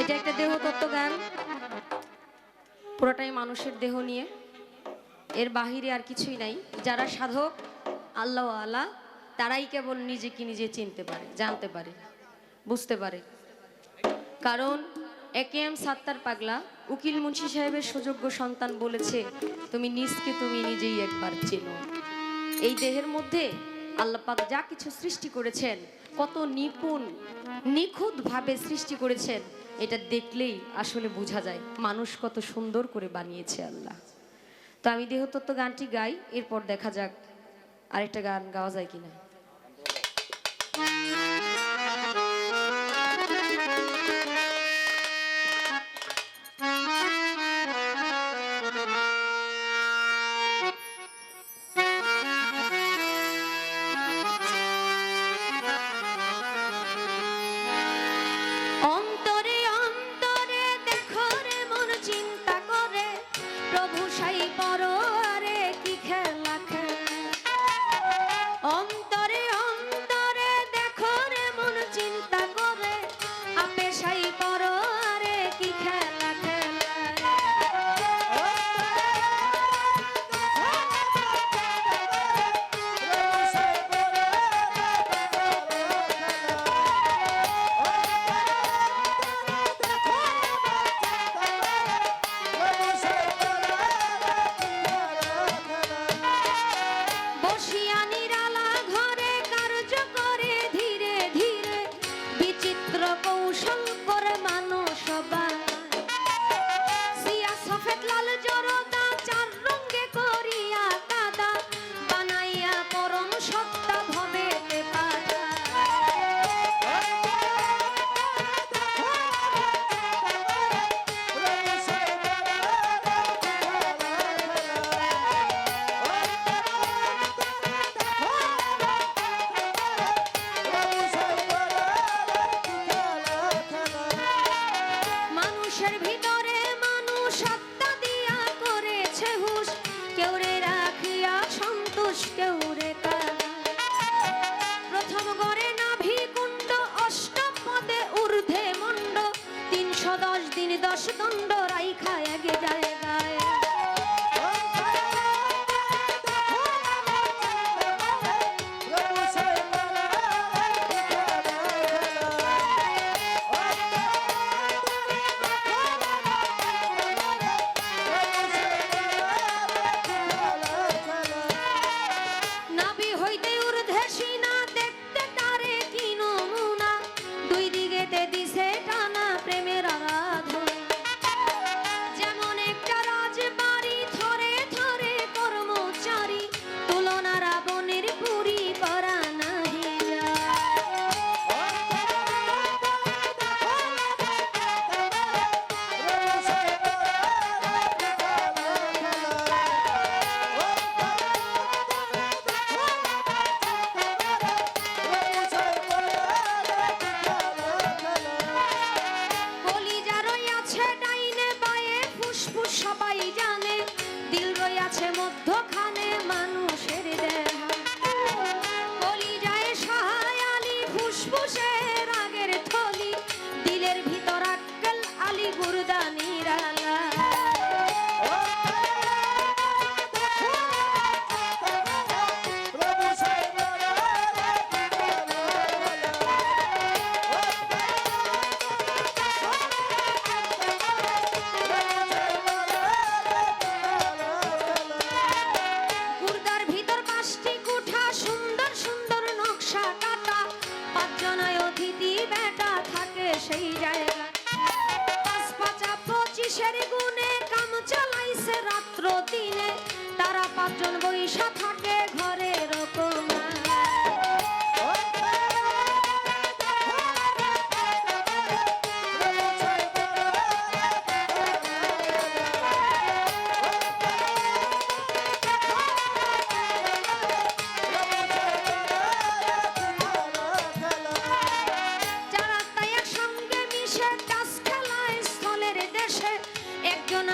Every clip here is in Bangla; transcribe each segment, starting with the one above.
এটা একটা দেহতত্ত্ব গান। পুরোটাই মানুষের দেহ নিয়ে। এর বাহিরে আর কিছুই নাই। যারা সাধক আল্লাহ আল্লাহ তারাই কেবল নিজেকে নিজে চিনতে পারে, জানতে পারে, বুঝতে পারে। কারণ একে এম সাত্তার পাগলা উকিল মুন্সি সাহেবের সুযোগ্য সন্তান বলেছে, তুমি নিজকে তুমি নিজেই একবার চেনো। এই দেহের মধ্যে আল্লাহ পাক যা কিছু সৃষ্টি করেছেন, কত নিপুণ, নিখুঁতভাবে সৃষ্টি করেছেন, এটা দেখলেই আসলে বোঝা যায় মানুষ কত সুন্দর করে বানিয়েছে আল্লাহ। তো আমি দেহতত্ত্ব গানটি গাই, এরপর দেখা যাক আরেকটা গান গাওয়া যায় কিনা। মানুষের ভিতরে মানুষ আত্মা দিয়া করেছে হুশ। কেউ রে রাখিয়া সন্তোষ কেউ রে। প্রথম গড়ে নাভি কুণ্ড অষ্টপদে ঊর্ধ্বে মণ্ড। তিনশো দশ দিন দশ দণ্ড রাইখা যায় সেই জায়গা পাঁচ কাম রাত্র দিনে তারা পাঁচজন বৈশা থাকে ঘরের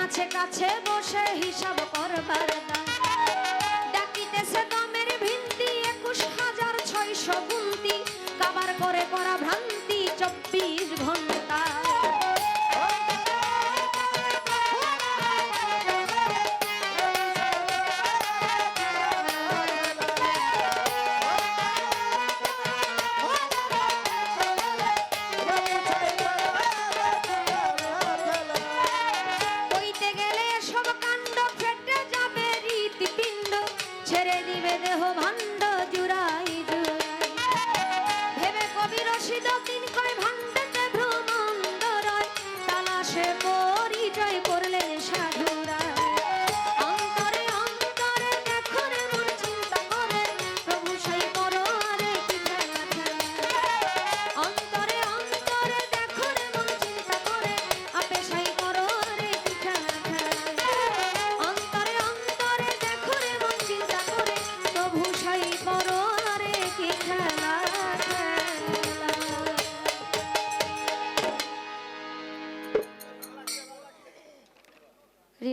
আছে কাছে বসে হিসাব করবার না ডাকিতেছে দমের ভিন্তি একুশ হাজার ছয়শো গুন্তি। কাবার করে করা ভ্রান্তি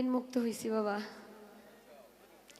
ঋণ মুক্ত হয়েছি বাবা।